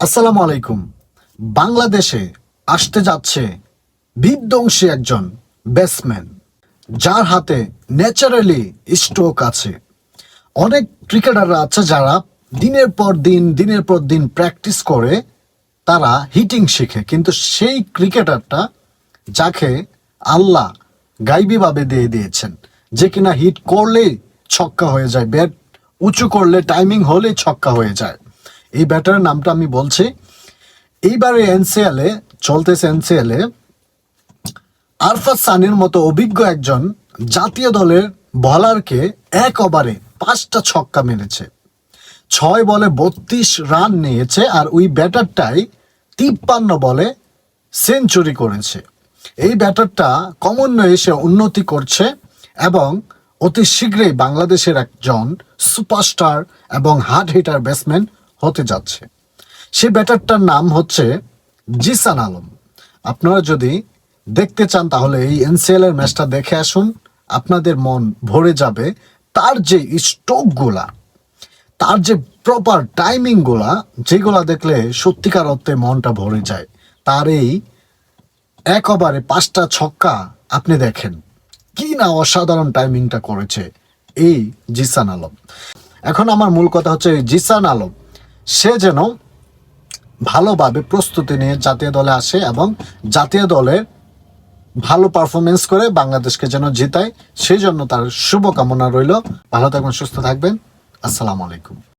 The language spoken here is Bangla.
আসসালামু আলাইকুম। বাংলাদেশে আসতে যাচ্ছে বিধ্বংসী একজন ব্যাটসম্যান, যার হাতে ন্যাচারালি স্ট্রোক আছে। অনেক ক্রিকেটাররা আছে যারা দিনের পর দিন, দিনের পর দিন প্র্যাকটিস করে তারা হিটিং শিখে। কিন্তু সেই ক্রিকেটারটা যাকে আল্লাহ গাইবীভাবে দিয়ে দিয়েছেন, যে কিনা হিট করলেই ছক্কা হয়ে যায়, ব্যাট উঁচু করলে, টাইমিং হলেই ছক্কা হয়ে যায়। এই ব্যাটারের নামটা আমি বলছি। এইবারে এনসিএলে চলতেছে এনসিএল আরফাত সানির মতো অভিজ্ঞ একজন জাতীয় দলের বলারকে এক ওভারে পাঁচটা ছক্কা মেরেছে। ছয় বলে বত্রিশ রান নিয়েছে আর ওই ব্যাটারটাই তিপ্পান্ন বলে সেঞ্চুরি করেছে। এই ব্যাটারটা কমন্য এসে উন্নতি করছে এবং অতি শীঘ্রই বাংলাদেশের একজন সুপারস্টার এবং হার্ড হিটার ব্যাটসম্যান হতে যাচ্ছে। সে ব্যাটারটার নাম হচ্ছে জিসান আলম। আপনারা যদি দেখতে চান, তাহলে এই এনসিএল এর ম্যাচটা দেখে আসুন। আপনাদের মন ভরে যাবে তার যে স্ট্রোকগুলা তার যে প্রপার টাইমিংগুলা যেগুলা দেখলে সত্যিকার অর্থে মনটা ভরে যায়। তার এই এক ওভারে পাঁচটা ছক্কা আপনি দেখেন। কি না অসাধারণ টাইমিংটা করেছে এই জিসান আলম। এখন আমার মূল কথা হচ্ছে জিসান আলম। সে যেন ভালোভাবে প্রস্তুতি নিয়ে জাতীয় দলে আসে এবং জাতীয় দলের ভালো পারফরমেন্স করে বাংলাদেশকে যেন জিতায়, সেই জন্য তার শুভকামনা রইল। ভালো থাকবেন, সুস্থ থাকবেন। আসসালামু আলাইকুম।